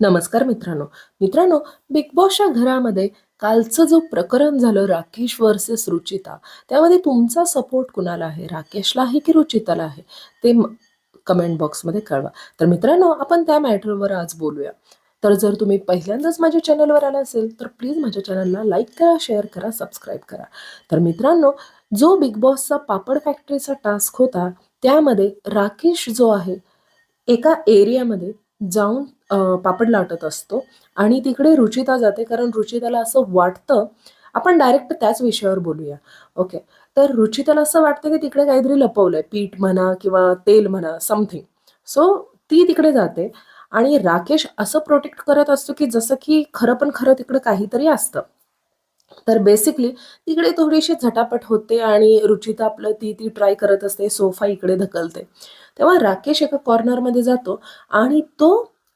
नमस्कार मित्रांनो. मित्रांनो बिग बॉसच्या घरामध्ये कालचं जो प्रकरण झालं राकेश वर्सेस रुचिता त्यामध्ये तुमचा सपोर्ट कुणाला आहे? राकेशला आहे की रुचिताला आहे? ते कमेंट बॉक्समध्ये कळवा. तर मित्रांनो आपण त्या मॅटरवर आज बोलूया. तर जर तुम्ही पहिल्यांदाच माझ्या चॅनलवर आला असेल तर प्लीज माझ्या चॅनलला लाईक करा शेअर करा सबस्क्राईब करा. तर मित्रांनो जो बिग बॉसचा पापड फॅक्टरीचा टास्क होता त्यामध्ये राकेश जो आहे एका एरियामध्ये जाऊन पापड लाटत असतो. आणि तिकडे रुचिता जाते कारण रुचिताला असं वाटतं आपण डायरेक्ट त्याच विषयावर बोलूया. ओके. तर रुचिताला असं वाटतं की तिकडे काहीतरी लपवलंय पीठ म्हणा किंवा तेल म्हणा समथिंग सो ती तिकडे जाते आणि राकेश असं प्रोटेक्ट करत असतो की जसं की खरं पण खरं तिकडे काहीतरी असतं. तर बेसिकली तिकडे थोडीशी झटापट होते आणि रुचिता आपलं ती ती ट्राय करत असते सोफा इकडे ढकलते. तेव्हा राकेश एका कॉर्नरमध्ये जातो आणि तो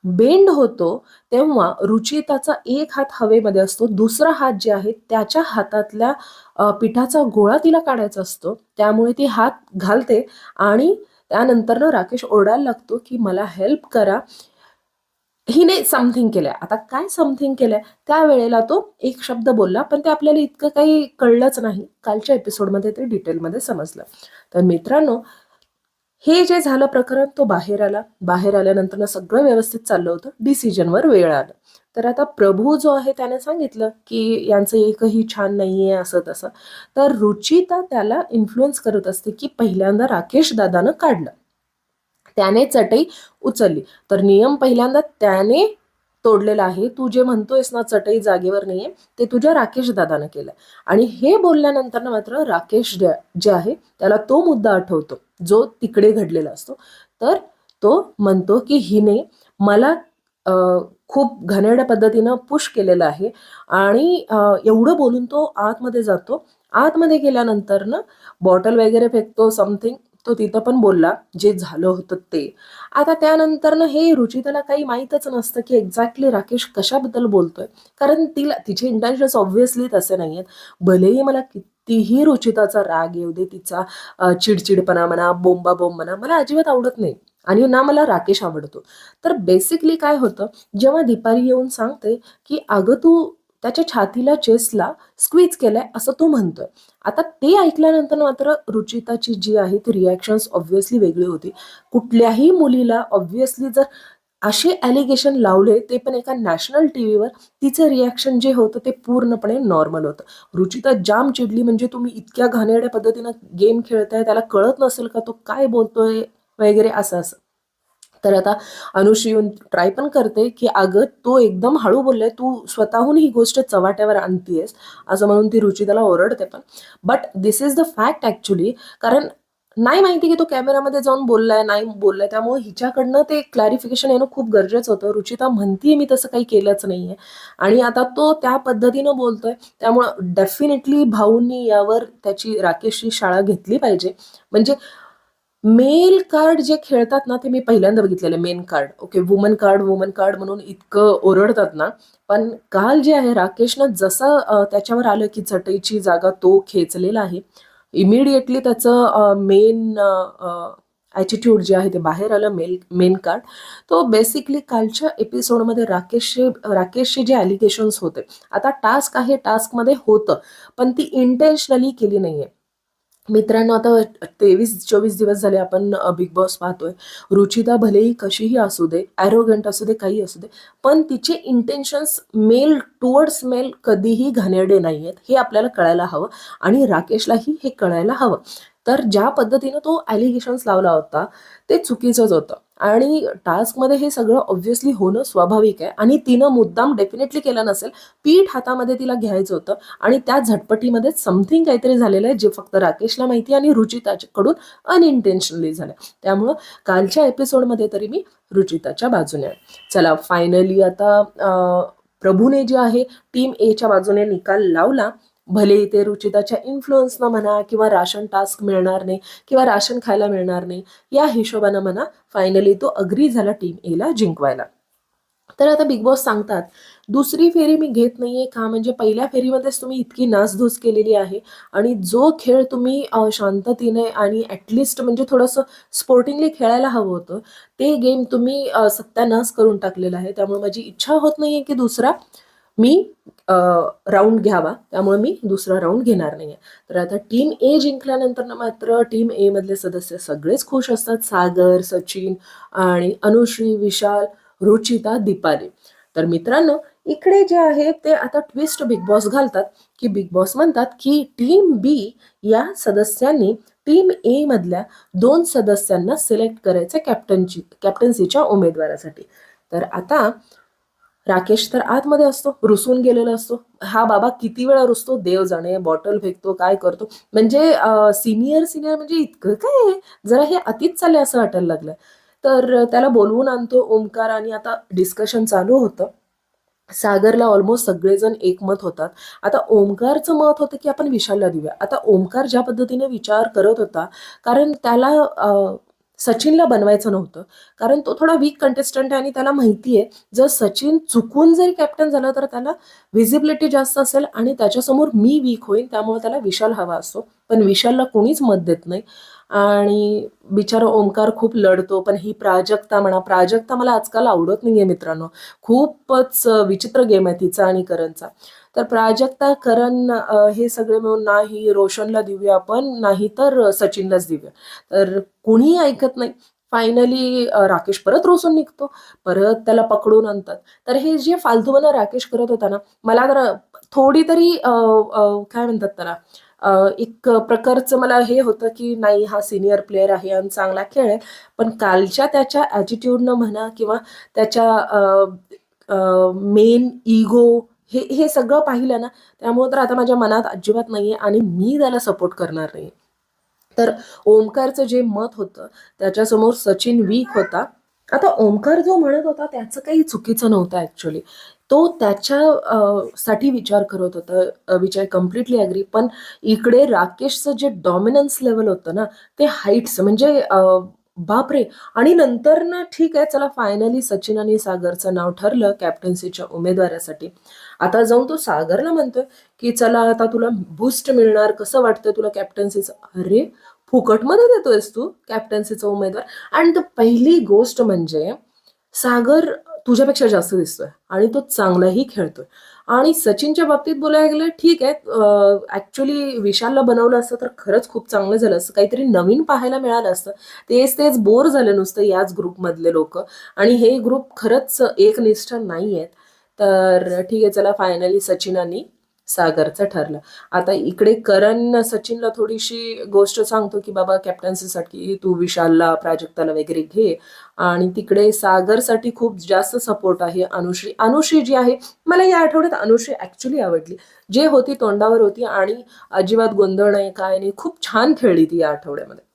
बेंड होतो तेव्हा रुचिताचा एक हात हवेमध्ये असतो दुसरा हात जे आहे त्याच्या हातातल्या पिठाचा गोळा तिला काढायचा असतो. त्यामुळे ती हात घालते आणि त्यानंतर राकेश ओरडायला लागतो की मला हेल्प करा. हिने समथिंग केलंय. आता काय समथिंग केलंय? त्यावेळेला तो एक शब्द बोलला पण ते आपल्याला इतकं काही कळलंच नाही. कालच्या एपिसोडमध्ये ते डिटेलमध्ये समजलं. तर मित्रांनो हे जे झालं प्रकरण तो बाहेर आला. बाहेर आल्यानंतर सगळं व्यवस्थित चाललं होतं. डिसिजनवर वेळ आला. तर आता प्रभू जो आहे त्याने सांगितलं की यांचं एकही छान नाही आहे असं तसं. तर रुचिता त्याला इन्फ्लुएन्स करत असते की पहिल्यांदा राकेश दादानं काढलं. त्याने चटई उचलली. तर नियम पहिल्यांदा त्याने तोडलेला आहे. तू जे म्हणतोयस ना चटई जागेवर नाहीये ते तुझ्या राकेश दादानं केलंय. आणि हे बोलल्यानंतर मात्र राकेश जे जे आहे त्याला तो मुद्दा आठवतो. जो तिकडे घडलेला असतो. तर तो म्हणतो की हिने मला खूप घाणेरड्या पद्धतीनं पुश केलेलं आहे. आणि एवढं बोलून तो आतमध्ये जातो. आतमध्ये गेल्यानंतर ना बॉटल वगैरे फेकतो समथिंग तो तिथं पण बोलला जे झालं होतं ते. आता त्यानंतर ना हे रुचिताला काही माहीतच नसतं की एक्झॅक्टली राकेश कशाबद्दल बोलतोय. कारण तिला तिचे इंटेन्शन्स ऑब्व्हियसली तसे नाही आहेत भलेही मला कितीही रुचिताचा राग येऊ दे तिचा चिडचिडपणा म्हणा बोंबा बोंब म्हणा मला अजिबात आवडत नाही. आणि ना मला राकेश आवडतो. तर बेसिकली काय होतं जेव्हा दिपारी येऊन सांगते की अगं तू त्याच्या छातीला चेस्टला स्क्वीज केलंय असं तो म्हणतोय. आता ते ऐकल्यानंतर मात्र रुचिताची जी आहे ती रिॲक्शन्स ऑब्व्हियसली वेगळी होती. कुठल्याही मुलीला ऑब्व्हियसली जर असे ॲलिगेशन लावले ते पण एका नॅशनल टी व्हीवर तिचं रिॲक्शन जे होतं ते पूर्णपणे नॉर्मल होतं. रुचिता जाम चिडली म्हणजे तुम्ही इतक्या घाणेरड्या पद्धतीनं गेम खेळताय त्याला कळत नसेल का तो काय बोलतोय वगैरे असं असं. तर आता अनुश्री येऊन ट्राय पण करते की अगं तो एकदम हळू बोललाय तू स्वतःहून ही गोष्ट चव्हाट्यावर आणतीयस. असं म्हणून ती रुचिताला ओरडते पण. But this is the fact actually कारण नाही माहिती की तो कॅमेरामध्ये जाऊन बोललाय नाही बोललाय. त्यामुळे हिच्याकडनं ते क्लॅरिफिकेशन येणं खूप गरजेचं होतं. रुचिता म्हणतीये मी तसं काही केलंच नाहीये. आणि आता तो त्या पद्धतीनं बोलतोय. त्यामुळं डेफिनेटली भाऊंनी यावर त्याची राकेशची शाळा घेतली पाहिजे. म्हणजे मेल कार्ड जे खेळतात ना ते मी पहिल्यांदा बघितलेलं men card. Okay woman card woman card म्हणून इतकं ओरडतात ना. पण काल जे आहे राकेशनं जसं त्याच्यावर आलं की चटईची जागा तो खेचलेला आहे इमिडिएटली त्याचं मेन ॲटिट्यूड जे आहे ते बाहेर आलं मेल मेन कार्ड तो बेसिकली कालच्या एपिसोडमध्ये राकेशचे राकेशचे जे ॲलिगेशन्स होते आता टास्क आहे टास्कमध्ये होतं पण ती इंटेन्शनली केली नाही आहे मित्रांनो आता तेवीस चोवीस दिवस झाले आपण बिग बॉस पाहतोय. रुचिता भलेही कशीही असू दे ॲरोगंट असू दे काही असू दे पण तिचे इंटेन्शन्स मेल टुवर्ड्स मेल कधीही घाणेरडे नाही आहेत हे आपल्याला कळायला हवं आणि राकेशलाही हे कळायला हवं. तर ज्या पद्धतीनं तो ॲलिगेशन्स लावला होता ते चुकीचंच होतं. आणि टास्कमध्ये हे सगळं ऑब्व्हियसली होणं स्वाभाविक आहे. आणि तिनं मुद्दाम डेफिनेटली केलं नसेल पीठ हातामध्ये तिला घ्यायचं होतं. आणि त्या झटपटीमध्ये समथिंग काहीतरी झालेलं आहे जे फक्त राकेशला माहिती आणि रुचिताकडून अनइंटेन्शनली झालं त्यामुळं कालच्या एपिसोडमध्ये तरी मी रुचिताच्या बाजूने आहे. चला फायनली आता प्रभूने जे आहे टीम एच्या बाजूने निकाल लावला. भले ते रुचिताच्या इन्फ्लुअन्सनं म्हणा किंवा राशन टास्क मिळणार नाही किंवा राशन खायला मिळणार नाही या हिशोबानं म्हणा फायनली तो अग्री झाला टीम एला जिंकवायला. तर आता बिग बॉस सांगतात दुसरी फेरी मी घेत नाहीये का? म्हणजे पहिल्या फेरीमध्येच तुम्ही इतकी नासधूस केलेली आहे आणि जो खेळ तुम्ही शांततेने आणि ॲटलिस्ट म्हणजे थोडंसं स्पोर्टिंगली खेळायला हवं होतं ते गेम तुम्ही सत्यानाश करून टाकलेला आहे. त्यामुळे माझी इच्छा होत नाहीये की दुसरा मी राऊंड घ्यावा. त्यामुळे मी दुसरा राऊंड घेणार नाहीये. तर आता टीम ए जिंकल्यानंतर ना मात्र टीम ए मधले सदस्य सगळेच खुश असतात. सागर सचिन आणि अनुश्री विशाल रुचिता दीपाली. तर मित्रांनो इकडे जे आहे ते आता ट्विस्ट बिग बॉस घालतात. की बिग बॉस म्हणतात की टीम बी या सदस्यांनी टीम ए मधल्या दोन सदस्यांना सिलेक्ट करायचं कॅप्टनची कॅप्टन्सीच्या उमेदवारासाठी. तर आता राकेश तर आतमध्ये असतो रुसून गेलेला असतो. हा बाबा किती वेळा रुसतो? देव जाणे बॉटल फेकतो काय करतो? म्हणजे सिनियर सिनियर म्हणजे इतकं काय जरा हे अतीत चालले असं वाटायला लागलं तर त्याला बोलवून आणतो ओमकार आणि आता डिस्कशन चालू होतं. सागरला ऑलमोस्ट सगळेजण एकमत होतात. आता ओमकारचं मत होतं की आपण विशालला देऊया. आता ओमकार ज्या पद्धतीने विचार करत होता कारण त्याला सचिनला बनवायचं नव्हतं. कारण तो थोडा वीक कंटेस्टंट आहे आणि त्याला माहिती आहे जर सचिन चुकून जरी कॅप्टन झाला तर त्याला व्हिजिबिलिटी जास्त असेल आणि त्याच्यासमोर मी वीक होईन त्यामुळे त्याला विशाल हवा असतो. पण विशालला कोणीच मत देत नाही. आणि बिचारा ओमकार खूप लढतो पण ही प्राजक्ता म्हणा प्राजक्ता मला आजकाल आवडत नाहीये मित्रांनो. खूपच विचित्र गेम आहे तिचा आणि करणचा. तर प्राजक्ता करण हे सगळे मिळून नाही रोशनला देऊया आपण नाही तर सचिनलाच देऊया. तर कुणीही ऐकत नाही. फायनली राकेश परत रोसून निघतो. परत त्याला पकडून आणतात. तर हे जे फालतूपणा राकेश करत होता ना मला तर थोडी तरी काय म्हणतात त्याला? एक प्रकारचं मला हे होतं की नाही हा सिनियर प्लेअर आहे आणि चांगला खेळ आहे. पण कालच्या त्याच्या ॲटिट्यूडनं म्हणा किंवा त्याच्या मेन इगो हे हे सगळं पाहिलं ना त्यामुळे तर आता माझ्या मनात अजिबात नाहीये आणि मी त्याला सपोर्ट करणार नाही तर ओमकारचं जे मत होतं त्याच्यासमोर सचिन वीक होता. आता ओमकार जो म्हणत होता त्याचं काही चुकीचं नव्हतं ॲक्च्युली तो त्याच्या साठी विचार करत होता. विचार विच आय कम्प्लिटली अग्री पण इकडे राकेशचं जे डॉमिनन्स लेवल होतं ना ते हाईट्स म्हणजे बापरे! आणि नंतर ना ठीक आहे चला फायनली सचिन आणि सागरचं नाव ठरलं कॅप्टन्सीच्या उमेदवारासाठी. आता जाऊन तो सागरला म्हणतोय की चला आता तुला बूस्ट मिळणार कसं वाटतंय तुला कॅप्टन्सीचं अरे फुकटमध्ये देतोयस तू कॅप्टन्सीचा उमेदवार. आणि द पहिली गोष्ट म्हणजे सागर तुझ्यापेक्षा जास्त दिसतोय आणि तो चांगलाही खेळतोय. आणि सचिनच्या बाबतीत बोलायला गेलं ठीक आहे ॲक्च्युली विशालला बनवलं असतं तर खरंच खूप चांगलं झालं असतं. काहीतरी नवीन पाहायला मिळालं असतं. तेच तेच बोर झालं नुसतं याच ग्रुपमधले लोक. आणि हे ग्रुप खरंच एकनिष्ठ नाही आहेत तर ठीक आहे चला फायनली सचिनांनी सागरचं ठरलं. आता इकडे करण सचिनला थोडीशी गोष्ट सांगतो की बाबा कॅप्टन्सीसाठी तू विशालला प्राजक्ताला वगैरे घे. आणि तिकडे सागरसाठी खूप जास्त सपोर्ट आहे अनुश्री. अनुश्री जी आहे मला या आठवड्यात अनुश्री ऍक्च्युली आवडली. जे होती तोंडावर होती आणि अजिबात गोंधळ नाही काय नाही खूप छान खेळली ती या आठवड्यामध्ये.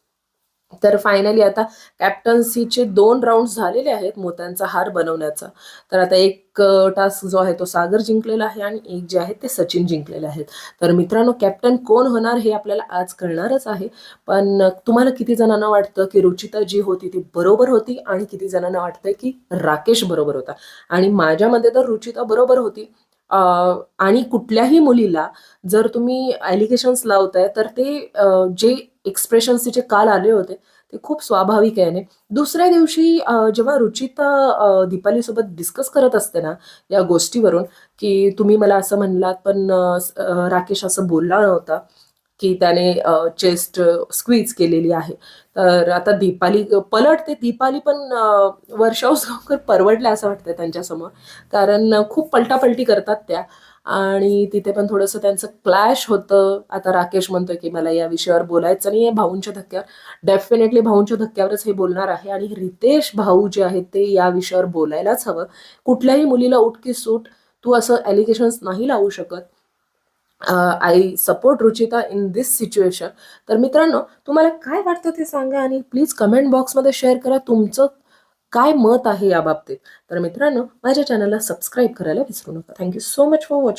तर फायनली आता कॅप्टन्सीचे दोन राऊंड झालेले आहेत मोत्यांचा हार बनवण्याचा. तर आता एक टास्क जो आहे तो सागर जिंकलेला आहे आणि एक जे आहे ते सचिन जिंकलेले आहेत. तर मित्रांनो कॅप्टन कोण होणार हे आपल्याला आज कळणारच आहे. पण तुम्हाला किती जणांना वाटतं की रुचिता जी होती ती बरोबर होती आणि किती जणांना वाटतंय की राकेश बरोबर होता? आणि माझ्यामध्ये तर रुचिता बरोबर होती. आणि कुठल्याही मुलीला जर तुम्ही ॲलिगेशन्स लावताय तर ते जे एक्सप्रेशन्स तिचे काल आले होते ते खूप स्वाभाविक आहे. दुसऱ्या दिवशी जेव्हा रुचिता दीपालीसोबत डिस्कस करत असते ना या गोष्टीवरून की तुम्ही मला असं म्हणलात पण राकेश असं बोलला नव्हता की त्याने चेस्ट स्क्वीज केलेली आहे. तर आता दीपाली पलटते दीपाली पण अं, वर्षावस परवडल्या असं वाटतंय त्यांच्यासमोर. कारण खूप पलटापलटी करतात त्या. आणि तिथे पण थोडंसं त्यांचं क्लॅश होतं. आता राकेश म्हणतोय की मला या विषयावर बोलायचं नाही आहे भाऊंच्या धक्क्यावर. डेफिनेटली भाऊंच्या धक्क्यावरच हे बोलणार आहे आणि रितेश भाऊ जे आहेत ते या विषयावर बोलायलाच हवं. कुठल्याही मुलीला उठकी सूट तू असं ॲलिगेशन्स नाही लावू शकत. I support Ruchita in this situation तर मित्रांनो तुम्हाला काय वाटतं ते सांगा आणि प्लीज कमेंट बॉक्समध्ये शेअर करा तुमचं काय मत आहे या बाबतीत. तर मित्रांनो माझ्या चॅनलला सबस्क्राईब करायला विसरू नका. Thank you so much for watching